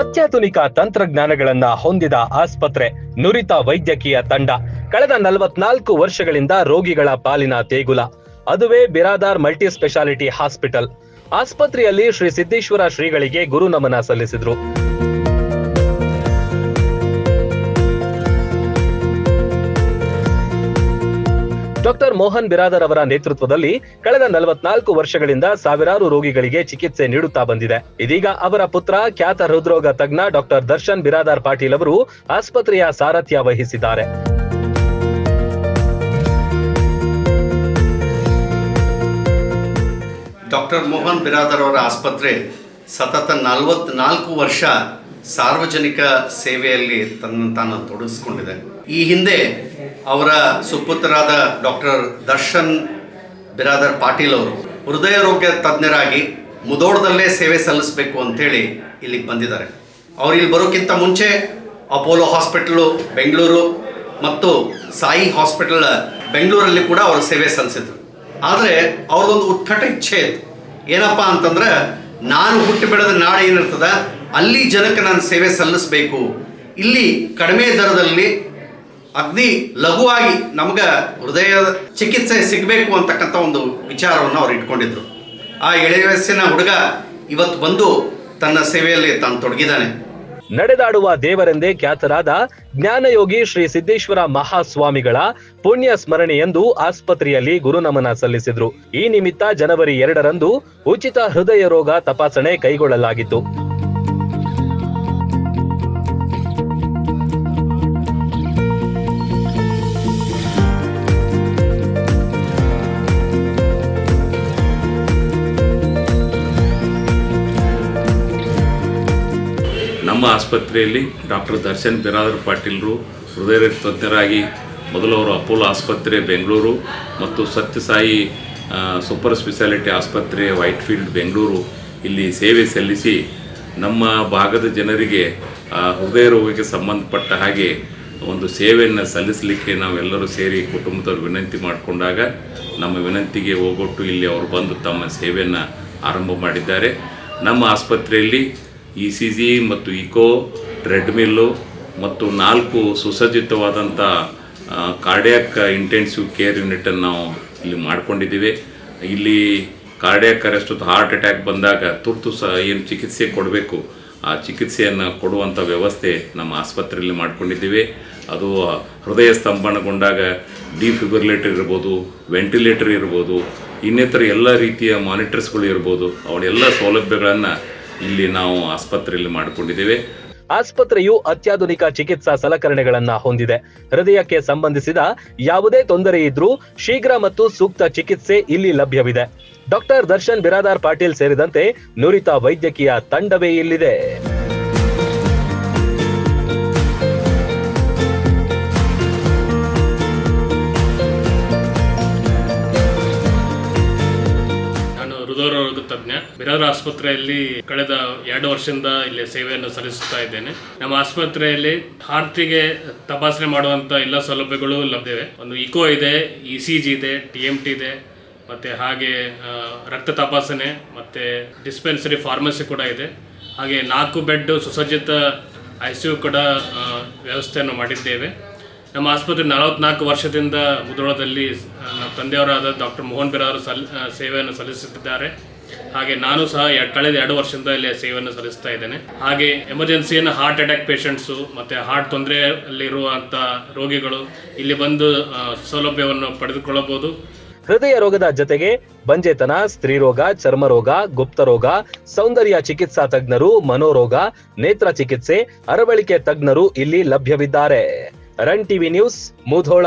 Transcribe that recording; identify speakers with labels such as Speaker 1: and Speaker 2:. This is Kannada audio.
Speaker 1: ಅತ್ಯಾಧುನಿಕ ತಂತ್ರಜ್ಞಾನಗಳನ್ನ ಹೊಂದಿದ ಆಸ್ಪತ್ರೆ, ನುರಿತ ವೈದ್ಯಕೀಯ ತಂಡ, ಕಳೆದ ನಲವತ್ನಾಲ್ಕು ವರ್ಷಗಳಿಂದ ರೋಗಿಗಳ ಪಾಲಿನ ದೇಗುಲ ಅದುವೇ ಬಿರಾದಾರ್ ಮಲ್ಟಿ ಸ್ಪೆಷಾಲಿಟಿ ಹಾಸ್ಪಿಟಲ್. ಆಸ್ಪತ್ರೆಯಲ್ಲಿ ಶ್ರೀ ಸಿದ್ದೇಶ್ವರ ಶ್ರೀಗಳಿಗೆ ಗುರು ನಮನ ಸಲ್ಲಿಸಿದ್ರು. ಡಾಕ್ಟರ್ ಮೋಹನ್ ಬಿರಾದರ್ ಅವರ ನೇತೃತ್ವದಲ್ಲಿ ಕಳೆದ ನಲವತ್ನಾಲ್ಕು ವರ್ಷಗಳಿಂದ ಸಾವಿರಾರು ರೋಗಿಗಳಿಗೆ ಚಿಕಿತ್ಸೆ ನೀಡುತ್ತಾ ಬಂದಿದೆ. ಇದೀಗ ಅವರ ಪುತ್ರ ಖ್ಯಾತ ಹೃದ್ರೋಗ ತಜ್ಞ ಡಾಕ್ಟರ್ ದರ್ಶನ್ ಬಿರಾದಾರ್ ಪಾಟೀಲ್ ಅವರು ಆಸ್ಪತ್ರೆಯ ಸಾರಥ್ಯ ವಹಿಸಿದ್ದಾರೆ.
Speaker 2: ಡಾಕ್ಟರ್ ಮೋಹನ್ ಬಿರಾದರ್ ಅವರ ಆಸ್ಪತ್ರೆ ಸತತ ನಲವತ್ನಾಲ್ಕು ವರ್ಷ ಸಾರ್ವಜನಿಕ ಸೇವೆಯಲ್ಲಿ ತನ್ನ ತಾನು ತೊಡಗಿಸ್ಕೊಂಡಿದೆ. ಈ ಹಿಂದೆ ಅವರ ಸುಪುತ್ರರಾದ ಡಾಕ್ಟರ್ ದರ್ಶನ್ ಬಿರಾದರ್ ಪಾಟೀಲ್ ಅವರು ಹೃದಯ ರೋಗ ತಜ್ಞರಾಗಿ ಮುದೋಡದಲ್ಲೇ ಸೇವೆ ಸಲ್ಲಿಸಬೇಕು ಅಂತೇಳಿ ಇಲ್ಲಿಗೆ ಬಂದಿದ್ದಾರೆ. ಅವ್ರು ಇಲ್ಲಿ ಬರೋಕ್ಕಿಂತ ಮುಂಚೆ ಅಪೋಲೋ ಹಾಸ್ಪಿಟಲು, ಬೆಂಗಳೂರು ಮತ್ತು ಸಾಯಿ ಹಾಸ್ಪಿಟಲ್ ಬೆಂಗಳೂರಲ್ಲಿ ಕೂಡ ಅವರು ಸೇವೆ ಸಲ್ಲಿಸಿದ್ರು. ಆದರೆ ಅವ್ರದ್ದೊಂದು ಉತ್ಕಟ ಇಚ್ಛೆ ಇತ್ತು. ಏನಪ್ಪ ಅಂತಂದ್ರೆ, ನಾನು ಹುಟ್ಟಿ ಬೆಳೆದ ನಾಡು ಏನಿರ್ತದ ಅಲ್ಲಿ ಜನಕ್ಕೆ ನಾನು ಸೇವೆ ಸಲ್ಲಿಸಬೇಕು. ಇಲ್ಲಿ ಕಡಿಮೆ ದರದಲ್ಲಿ ಅಗ್ನಿ ಲಘುವಾಗಿ ನಮ್ಗೆ ಹೃದಯ ಚಿಕಿತ್ಸೆ ಸಿಗಬೇಕು ಅಂತಕ್ಕಂಥ ಒಂದು ವಿಚಾರವನ್ನು ಅವ್ರು ಇಟ್ಕೊಂಡಿದ್ರು. ಆ ಎಳೆ ವಯಸ್ಸಿನ ಹುಡುಗ ಇವತ್ತು ಬಂದು ತನ್ನ ಸೇವೆಯಲ್ಲಿ ತಾನು ತೊಡಗಿದ್ದಾನೆ.
Speaker 1: ನಡೆದಾಡುವ ದೇವರೆಂದೇ ಖ್ಯಾತರಾದ ಜ್ಞಾನಯೋಗಿ ಶ್ರೀ ಸಿದ್ದೇಶ್ವರ ಮಹಾಸ್ವಾಮಿಗಳ ಪುಣ್ಯ ಸ್ಮರಣೆಯೆಂದು ಆಸ್ಪತ್ರೆಯಲ್ಲಿ ಗುರುನಮನ ಸಲ್ಲಿಸಿದ್ರು. ಈ ನಿಮಿತ್ತ ಜನವರಿ ಎರಡರಂದು ಉಚಿತ ಹೃದಯ ರೋಗ ತಪಾಸಣೆ ಕೈಗೊಳ್ಳಲಾಗಿತ್ತು.
Speaker 3: ಆಸ್ಪತ್ರೆಯಲ್ಲಿ ಡಾಕ್ಟರ್ ದರ್ಶನ್ ಬಿರಾದರ್ ಪಾಟೀಲ್ರು ಹೃದಯ ತಜ್ಞರಾಗಿ ಮೊದಲು ಅವರು ಅಪೋಲೋ ಆಸ್ಪತ್ರೆ ಬೆಂಗಳೂರು ಮತ್ತು ಸತ್ಯಸಾಯಿ ಸೂಪರ್ ಸ್ಪೆಷಾಲಿಟಿ ಆಸ್ಪತ್ರೆ ವೈಟ್ ಫೀಲ್ಡ್ ಬೆಂಗಳೂರು ಇಲ್ಲಿ ಸೇವೆ ಸಲ್ಲಿಸಿ ನಮ್ಮ ಭಾಗದ ಜನರಿಗೆ ಹೃದಯ ರೋಗಕ್ಕೆ ಸಂಬಂಧಪಟ್ಟ ಹಾಗೆ ಒಂದು ಸೇವೆಯನ್ನು ಸಲ್ಲಿಸಲಿಕ್ಕೆ ನಾವೆಲ್ಲರೂ ಸೇರಿ ಕುಟುಂಬದವ್ರು ವಿನಂತಿ ಮಾಡಿಕೊಂಡಾಗ ನಮ್ಮ ವಿನಂತಿಗೆ ಹೋಗೊಟ್ಟು ಇಲ್ಲಿ ಅವರು ಬಂದು ತಮ್ಮ ಸೇವೆಯನ್ನು ಆರಂಭ ಮಾಡಿದ್ದಾರೆ. ನಮ್ಮ ಆಸ್ಪತ್ರೆಯಲ್ಲಿ ಇ ಸಿ ಜಿ ಮತ್ತು ಇಕೋ ಟ್ರೆಡ್ಮಿಲ್ಲು ಮತ್ತು ನಾಲ್ಕು ಸುಸಜ್ಜಿತವಾದಂಥ ಕಾರ್ಡಿಯಾಕ್ ಇಂಟೆನ್ಸಿವ್ ಕೇರ್ ಯೂನಿಟನ್ನು ನಾವು ಇಲ್ಲಿ ಮಾಡ್ಕೊಂಡಿದ್ದೀವಿ. ಇಲ್ಲಿ ಕಾರ್ಡಿಯಾಕ್ ಅರೆಸ್ಟ್, ಹಾರ್ಟ್ ಅಟ್ಯಾಕ್ ಬಂದಾಗ ತುರ್ತು ಸಹ ಏನು ಚಿಕಿತ್ಸೆ ಕೊಡಬೇಕು, ಆ ಚಿಕಿತ್ಸೆಯನ್ನು ಕೊಡುವಂಥ ವ್ಯವಸ್ಥೆ ನಮ್ಮ ಆಸ್ಪತ್ರೆಯಲ್ಲಿ ಮಾಡ್ಕೊಂಡಿದ್ದೀವಿ. ಅದು ಹೃದಯ ಸ್ತಂಭನಗೊಂಡಾಗ ಡಿಫಿಬ್ರಿಲೇಟರ್ ಇರ್ಬೋದು, ವೆಂಟಿಲೇಟರ್ ಇರ್ಬೋದು, ಇನ್ನಿತರ ಎಲ್ಲ ರೀತಿಯ ಮಾನಿಟರ್ಸ್ಗಳು ಇರ್ಬೋದು, ಅವನ್ನೆಲ್ಲ ಸೌಲಭ್ಯಗಳನ್ನು ಇಲ್ಲಿ ನಾವು ಆಸ್ಪತ್ರೆಯಲ್ಲಿ ಮಾಡಿಕೊಂಡಿದ್ದೇವೆ.
Speaker 1: ಆಸ್ಪತ್ರೆಯು ಅತ್ಯಾಧುನಿಕ ಚಿಕಿತ್ಸಾ ಸಲಕರಣೆಗಳನ್ನ ಹೊಂದಿದೆ. ಹೃದಯಕ್ಕೆ ಸಂಬಂಧಿಸಿದ ಯಾವುದೇ ತೊಂದರೆ ಇದ್ರೂ ಶೀಘ್ರ ಮತ್ತು ಸೂಕ್ತ ಚಿಕಿತ್ಸೆ ಇಲ್ಲಿ ಲಭ್ಯವಿದೆ. ಡಾಕ್ಟರ್ ದರ್ಶನ್ ಬಿರಾದಾರ್ ಪಾಟೀಲ್ ಸೇರಿದಂತೆ ನುರಿತ ವೈದ್ಯಕೀಯ ತಂಡವೇ ಇಲ್ಲಿದೆ.
Speaker 4: ತಜ್ಞ ಆಸ್ಪತ್ರೆಯಲ್ಲಿ ಕಳೆದ ಎರಡು ವರ್ಷದಿಂದ ಇಲ್ಲಿ ಸೇವೆಯನ್ನು ಸಲ್ಲಿಸುತ್ತಾ ಇದ್ದೇನೆ. ನಮ್ಮ ಆಸ್ಪತ್ರೆಯಲ್ಲಿ ಹಾರ್ಟಿಗೆ ತಪಾಸಣೆ ಮಾಡುವಂತ ಎಲ್ಲ ಸೌಲಭ್ಯಗಳು ಲಭ್ಯವಿವೆ ಒಂದು ಇಕೋ ಇದೆ ಇ ಸಿ ಜಿ ಇದೆ, ಟಿ ಎಂ ಟಿ ಇದೆ, ಮತ್ತೆ ಹಾಗೆ ರಕ್ತ ತಪಾಸಣೆ, ಮತ್ತೆ ಡಿಸ್ಪೆನ್ಸರಿ ಫಾರ್ಮಸಿ ಕೂಡ ಇದೆ. ಹಾಗೆ ನಾಲ್ಕು ಬೆಡ್ ಸುಸಜ್ಜಿತ ಐ ಸಿ ಯು ಕೂಡ ವ್ಯವಸ್ಥೆಯನ್ನು ಮಾಡಿದ್ದೇವೆ. ನಮ್ಮ ಆಸ್ಪತ್ರೆ ನಲವತ್ನಾಲ್ಕು ವರ್ಷದಿಂದ ಮುದ್ರೋಳದಲ್ಲಿ ನಮ್ಮ ತಂದೆಯವರಾದ ಡಾಕ್ಟರ್ ಮೋಹನ್ ಬಿರಾವರು ಸಲ್ ಸೇವೆಯನ್ನು ಸಲ್ಲಿಸುತ್ತಿದ್ದಾರೆ. ಹಾಗೆ ನಾನು ಸಹ ಕಳೆದ ಎರಡು ವರ್ಷದಿಂದ ಇಲ್ಲಿ ಸೇವೆಯನ್ನು ಸಲ್ಲಿಸ್ತಾ ಇದ್ದೇನೆ. ಹಾಗೆ ಎಮರ್ಜೆನ್ಸಿಯನ್ನು ಹಾರ್ಟ್ ಅಟ್ಯಾಕ್ ಪೇಷಂಟ್ಸು ಮತ್ತು ಹಾರ್ಟ್ ತೊಂದರೆಯಲ್ಲಿರುವಂಥ ರೋಗಿಗಳು ಇಲ್ಲಿ ಬಂದು ಸೌಲಭ್ಯವನ್ನು ಪಡೆದುಕೊಳ್ಳಬಹುದು.
Speaker 1: ಹೃದಯ ರೋಗದ ಜೊತೆಗೆ ಬಂಜೆತನ ಸ್ತ್ರೀರೋಗ ಚರ್ಮರೋಗ ಗುಪ್ತರೋಗ ಸೌಂದರ್ಯ ಚಿಕಿತ್ಸಾ ತಜ್ಞರು, ಮನೋರೋಗ, ನೇತ್ರ ಚಿಕಿತ್ಸೆ, ಅರವಳಿಕೆ ತಜ್ಞರು ಇಲ್ಲಿ ಲಭ್ಯವಿದ್ದಾರೆ. Run TV news Mudhol.